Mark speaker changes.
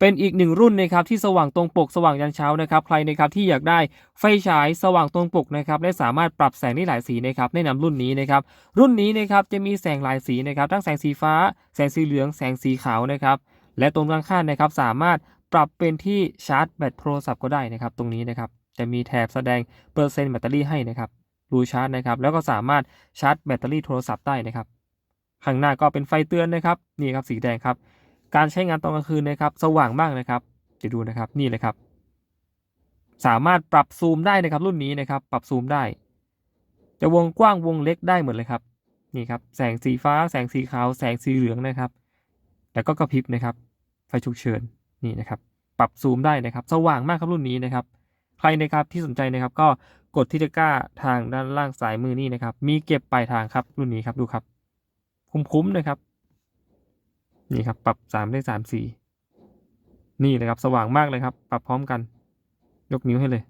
Speaker 1: เป็นอีกหนึ่งรุ่นนะครับที่สว่างตรงปกสว่างยันเช้านะครับใครนะครับที่อยากได้ไฟฉายสว่างตรงปกนะครับและสามารถปรับแสงได้หลายสีนะครับแนะนำรุ่นนี้นะครับรุ่นนี้นะครับจะมีแสงหลายสีนะครับทั้งแสงสีฟ้า แสงสีเหลือง แสงสีขาวนะครับและตรงด้านข้างนะครับสามารถปรับเป็นที่ชาร์จแบตโทรศัพท์ก็ได้นะครับตรงนี้นะครับจะมีแถบแสดงเปอร์เซ็นต์แบตเตอรี่ให้นะครับรูชาร์จนะครับแล้วก็สามารถชาร์จแบตเตอรี่โทรศัพท์ได้นะครับข้างหน้าก็เป็นไฟเตือนนะครับนี่ครับสีแดงครับ การใช้งานตอนกลางคืนนะครับสว่างมากนะครับจะดูนะครับนี่เลยครับ สามารถปรับซูมได้นะครับรุ่นนี้นะครับ ปรับซูมได้ จะวงกว้างวงเล็กได้หมดเลยครับนี่ครับแสงสีฟ้า แสงสีขาว แสงสีเหลืองนะครับแล้วก็กระพริบนะครับ ไฟฉุกเฉินนี่นะครับ ปรับซูมได้นะครับ สว่างมากครับรุ่นนี้นะครับ ใครนะครับที่สนใจนะครับก็กดที่ตะกร้าทางด้านล่างซ้ายมือนี่นะครับ มีเก็บปลายทางครับรุ่นนี้ครับดูครับ คุ้มๆนะครับ นี่ครับ ปรับสามได้สามสี่นี่เลยครับ สว่างมากเลยครับ ปรับพร้อมกัน ยกนิ้วให้เลย